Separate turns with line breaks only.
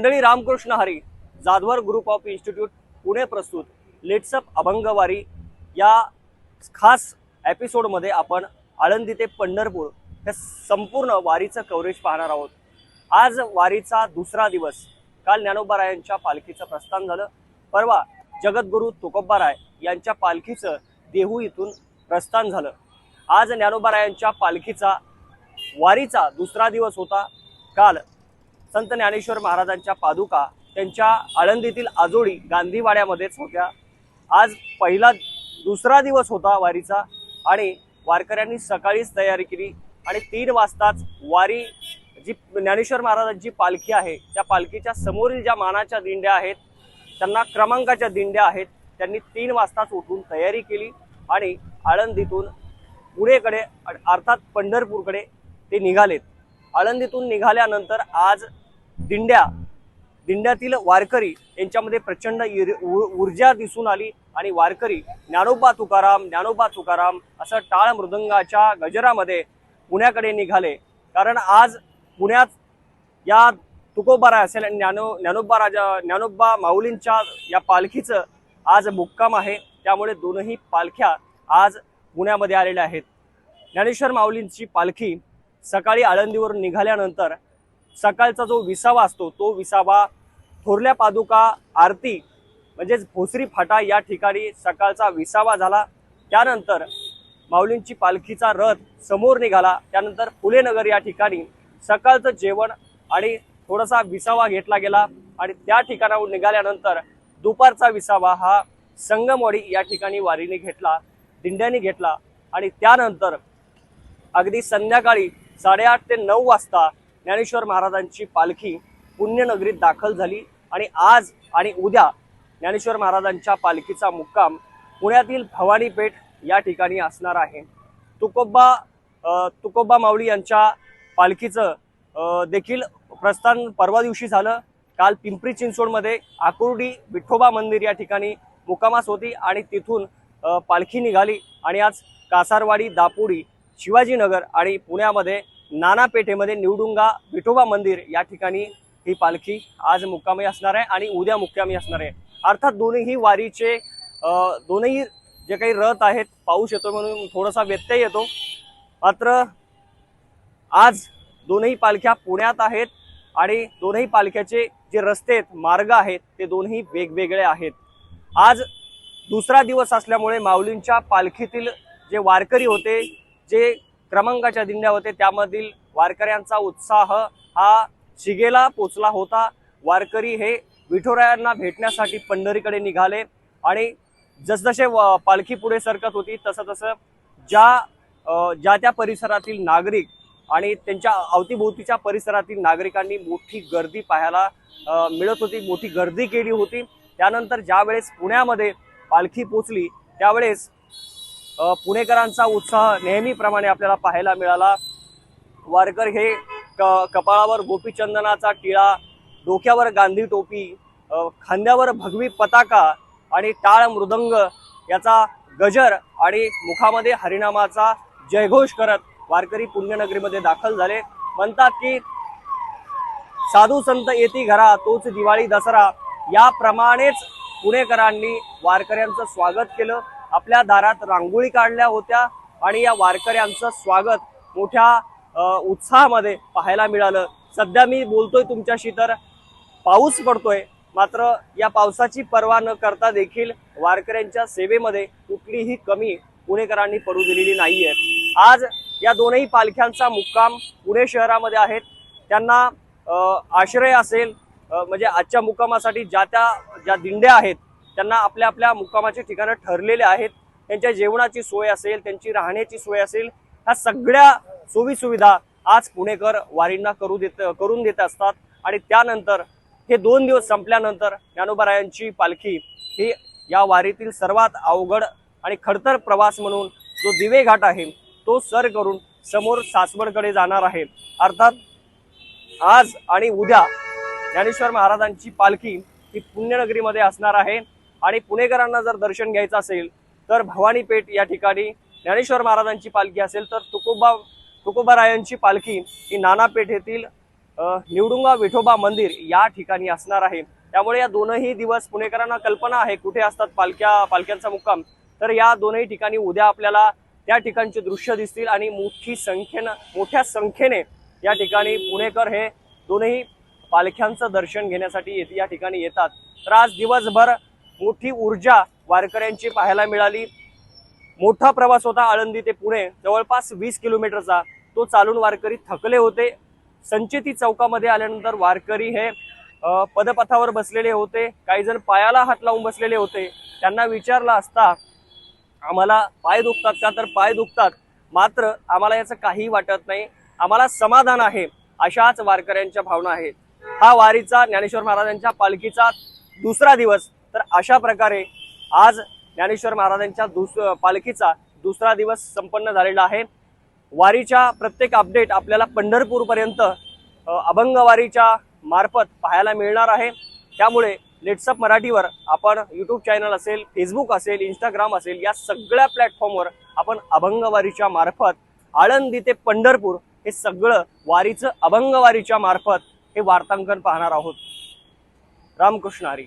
मंडळी Ramkrishna Hari Jadhavar group of institute Pune प्रस्तुत. LetsUpp अभंगवारी. या खास एपिसोडमध्ये आपण आळंदी ते पंढरपूर हे संपूर्ण वारीचं कव्हरेज पाहणार आहोत. आज वारीचा दुसरा दिवस. काल ज्ञानोबारायांच्या पालखीचं प्रस्थान झालं. परवा जगद्गुरू तुकोबाराय यांच्या पालखीचं देहू इथून प्रस्थान झालं. आज ज्ञानोबारायांच्या पालखीचा वारीचा दुसरा दिवस होता. काल संत ज्ञानेश्वर महाराजांच्या पादुका त्यांच्या आळंदीतील आजोडी गांधीवाड्यामध्येच होत्या. आज पहिला दुसरा दिवस होता वारीचा आणि वारकऱ्यांनी सकाळीच तयारी केली आणि तीन वाजताच वारी जी ज्ञानेश्वर महाराजांची पालखी आहे त्या पालखीच्या समोरील ज्या मानाच्या दिंड्या आहेत त्यांना क्रमांकाच्या दिंड्या आहेत त्यांनी तीन वाजताच उठून तयारी केली आणि आळंदीतून पुणेकडे अर्थात पंढरपूरकडे ते निघालेत. आळंदीतून निघाल्यानंतर आज दिंड्या दिंड्यातील वारकरी यांच्यामध्ये प्रचंड इर- ऊर्जा दिसून आली आणि वारकरी ज्ञानोबा तुकाराम ज्ञानोबा तुकाराम असं टाळ मृदंगाच्या गजरामध्ये पुण्याकडे निघाले. कारण आज पुण्यात या तुकोबारा असेल आणि ज्ञानो ज्ञानोबा राजा ज्ञानोबा माऊलींच्या या पालखीचं आज मुक्काम आहे. त्यामुळे दोनही पालख्या आज पुण्यामध्ये आलेल्या आहेत. ज्ञानेश्वर माऊलींची पालखी सकाळी आळंदीवरून निघाल्यानंतर सकाळचा जो विसावा असतो तो विसावा थोरल्या पादुका आरती म्हणजेच भोसरी फाटा या ठिकाणी सकाळचा विसावा झाला. त्यानंतर माऊलींची पालखीचा रथ समोर निघाला. त्यानंतर फुलेनगर या ठिकाणी सकाळचं जेवण आणि थोडासा विसावा घेतला गेला आणि त्या ठिकाणाहून निघाल्यानंतर दुपारचा विसावा हा संगमवाडी या ठिकाणी वारीने घेतला दिंड्याने घेतला आणि त्यानंतर अगदी संध्याकाळी साडेआठ ते नऊ वाजता ज्ञानेश्वर महाराजांची पालखी पुण्यनगरीत दाखल झाली आणि आज आणि उद्या ज्ञानेश्वर महाराजांच्या पालखीचा मुक्काम पुण्यातील भवानीपेठ या ठिकाणी असणार आहे. तुकोबा तुकोबा माऊली यांच्या पालखीचं देखील प्रस्थान परवा दिवशी झालं. काल पिंपरी चिंचवडमध्ये आकुर्डी विठोबा मंदिर या ठिकाणी मुक्कामास होती आणि तिथून पालखी निघाली. आणि आज कासारवाडी दापोडी शिवाजीनगर आणि पुण्यामध्ये नानापेठेमध्ये निवडुंगा विठोबा मंदिर या ठिकाणी ही पालखी आज मुक्कामी असणार आहे आणि उद्या मुक्कामी असणार आहे. अर्थात दोन्ही वारीचे दोनही जे काही रथ आहेत पाऊस येतो म्हणून थोडासा व्यत्यय येतो. मात्र आज दोनही पालख्या पुण्यात आहेत आणि दोनही पालख्याचे जे रस्ते आहेत मार्ग आहेत ते दोन्ही वेगवेगळे आहेत. आज दुसरा दिवस असल्यामुळे माऊलींच्या पालखीतील जे वारकरी होते जे क्रमांकाच्या दिंड्या होते. त्यामधील वारकऱ्यांचा उत्साह हा शिगेला पोचला होता. वारकरी हे विठोरायांना भेटण्यासाठी पंढरीकडे निघाले आणि जसजसे व- पालखी पुढे सरकत होती तसं तसं ज्या ज्या त्या परिसरातील नागरिक आणि त्यांच्या अवतीभोवतीच्या परिसरातील नागरिकांनी मोठी गर्दी पाहायला मिळत होती मोठी गर्दी केली होती. त्यानंतर ज्यावेळेस पुण्यामध्ये पालखी पोचली त्यावेळेस पुणेकरांचा उत्साह नेहमीप्रमाणे आपल्याला पाहायला मिळाला. वारकर हे क कपाळावर गोपीचंदनाचा टिळा डोक्यावर गांधी टोपी खांद्यावर भगवी पताका आणि टाळ मृदंग याचा गजर आणि मुखामध्ये हरिनामाचा जयघोष करत वारकरी पुण्यनगरीमध्ये दाखल झाले. म्हणतात की साधू संत येती घरा तोच दिवाळी दसरा. याप्रमाणेच पुणेकरांनी वारकऱ्यांचं स्वागत केलं. आपल्या दारात रांगोळी काढल्या होत्या आणि या वारकऱ्यांचं स्वागत मोठ्या उत्साहामध्ये पाहायला मिळालं. सध्या मी बोलतोय तुमच्याशी तर पाऊस पडतोय. मात्र या पावसाची पर्वा न करता देखील वारकऱ्यांच्या सेवेमध्ये कुठलीही कमी पुणेकरांनी पडू दिलेली नाहीये. आज या दोनही पालख्यांचा मुक्काम पुणे शहरामध्ये आहेत. त्यांना आश्रय असेल म्हणजे आजच्या मुक्कामासाठी ज्या त्या ज्या दिंड्या आहेत त्यांना आपल्या आपल्या मुक्कामाची ठिकाणं ठरलेले आहेत. त्यांच्या जेवणाची सोय असेल त्यांची राहण्याची सोय असेल ह्या सगळ्या सोयी सुविधा आज पुणेकर वारींना करू देत करून देत असतात. आणि त्यानंतर हे दोन दिवस संपल्यानंतर ज्ञानोबरायांची पालखी ही या वारीतील सर्वात अवघड आणि खडतर प्रवास म्हणून जो दिवे घाट आहे तो सर करून समोर सासवडकडे जाणार आहे. अर्थात आज आणि उद्या ज्ञानेश्वर महाराजांची पालखी ही पुण्यनगरीमध्ये असणार आहे. आणि पुणेकरांना जर दर्शन घ्यायचं असेल तर भवानी पेठ या ठिकाणी ज्ञानेश्वर महाराजांची पालखी असेल तर तुकोबा तुकोबारायांची पालखी ही नानापेठ येथील निवडुंगा विठोबा मंदिर या ठिकाणी असणार आहे. त्यामुळे या दोनही दिवस पुणेकरांना कल्पना आहे कुठे असतात पालख्या पालख्यांचा मुक्काम. तर या दोनही ठिकाणी उद्या आपल्याला त्या ठिकाणचे दृश्य दिसतील आणि मोठी संख्येनं मोठ्या संख्येने या ठिकाणी पुणेकर हे दोनही पालख्यांचं दर्शन घेण्यासाठी येत या ठिकाणी येतात. तर आज दिवसभर मोठी ऊर्जा वारकऱ्यांची पाहायला मिळाली. मोठा प्रवास होता आळंदी ते पुणे. जवळपास वीस किलोमीटरचा तो चालून वारकरी थकले होते. संचेती चौकामध्ये आल्यानंतर वारकरी हे पदपथावर बसलेले होते. काही जण पायाला हात लावून बसलेले होते. त्यांना विचारला असता आम्हाला पाय दुखतात का? तर पाय दुखतात. मात्र आम्हाला याचं काही वाटत नाही. आम्हाला समाधान आहे अशाच वारकऱ्यांच्या भावना आहेत. हा वारीचा ज्ञानेश्वर महाराजांच्या पालखीचा दुसरा दिवस तर अशा प्रकारे आज ज्ञानेश्वर महाराजांच्या दुस पालखीचा दुसरा दिवस संपन्न झालेला आहे. वारीच्या प्रत्येक अपडेट आपल्याला पंढरपूरपर्यंत अभंगवारीच्या मार्फत पाहायला मिळणार आहे. त्यामुळे लेट्सअप मराठीवर आपण यूट्यूब चॅनल असेल फेसबुक असेल इंस्टाग्राम असेल या सगळ्या प्लॅटफॉर्मवर आपण अभंगवारीच्या मार्फत आळंदी ते पंढरपूर हे सगळं वारीचं अभंगवारीच्या मार्फत हे वार्तांकन पाहणार आहोत. रामकृष्ण हरी.